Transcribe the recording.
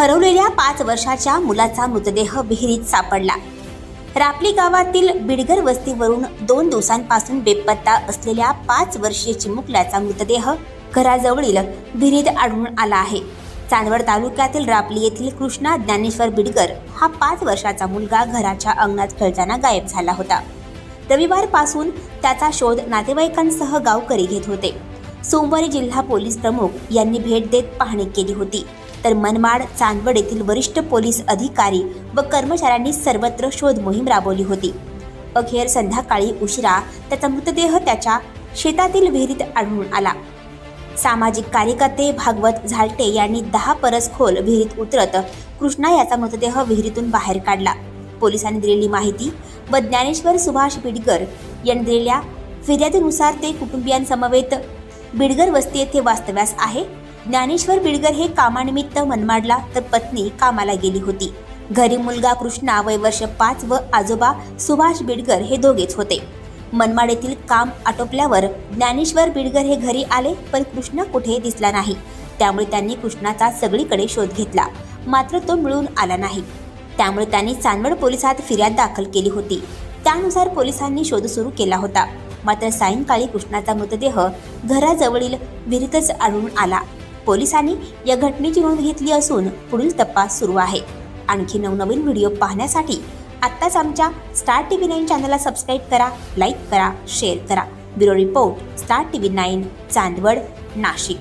हरवलेल्या पाच वर्षाच्या मुलाचा मृतदेह विहिरीत सापडला. रापली गावातील बिडगर वस्तीवरून दोन दिवसांपासून बेपत्ता असलेल्या पाच वर्षीय चिमुकल्याचा मृतदेह घराजवळील विहिरीत आढळून आला आहे. चांदवड तालुक्यातील रापली येथील कृष्णा ज्ञानेश्वर बिडगर हा पाच वर्षाचा मुलगा घराच्या अंगणात खेळताना गायब झाला होता. रविवारपासून त्याचा शोध नातेवाईकांसह गावकरी घेत होते. सोमवारी जिल्हा पोलीस प्रमुख यांनी भेट देत पाहणी केली होती. तर मनमाड चांदवड येथील वरिष्ठ पोलीस अधिकारी व कर्मचाऱ्यांनी सर्वत्र शोध मोहीम राबवली होती. अखेर संध्याकाळी उशिरा त्याचा मृतदेह त्याच्या शेतातील विहिरीत आढळून आला. सामाजिक कार्यकर्ते भागवत झालटे यांनी दहा परस खोल विहिरीत उतरत कृष्णा याचा मृतदेह विहिरीतून बाहेर काढला. पोलिसांनी दिलेली माहिती व ज्ञानेश्वर सुभाष बिडगर यांनी दिलेल्या फिर्यादीनुसार ते कुटुंबियांसमवेत. बिडगर वस्ती येथे वास्तव्यास आहे. ज्ञानेश्वर बिडगर हे कामानिमित्त मनमाडला तर पत्नी कामाला गेली होती. घरी मुलगा कृष्णा वय वर्ष पाच व आजोबा सुभाष बिडगर हे दोघेच होते. मनमाड येथील काम आटोपल्यावर ज्ञानेश्वर बिडगर हे घरी आले पण कृष्णा कुठे दिसला नाही. त्यामुळे त्यांनी कृष्णाचा सगळीकडे शोध घेतला. मात्र तो मिळून आला नाही. त्यामुळे त्यांनी चांदवड पोलिसात फिर्याद दाखल केली होती. त्यानुसार पोलिसांनी शोध सुरू केला होता. मात्र सायंकाळी कृष्णाचा मृतदेह घराजवळील विहिरीतच आढळून आला. पोलिसांनी या घटनेची नोंद घेतली असून पुढील तपास सुरू आहे. आणखी नवनवीन व्हिडिओ पाहण्यासाठी आत्ताच आमच्या स्टार टी व्ही नाईन चॅनलला सबस्क्राईब करा लाईक करा शेअर करा. Bureau report Star T V nine Chandwad Nashik.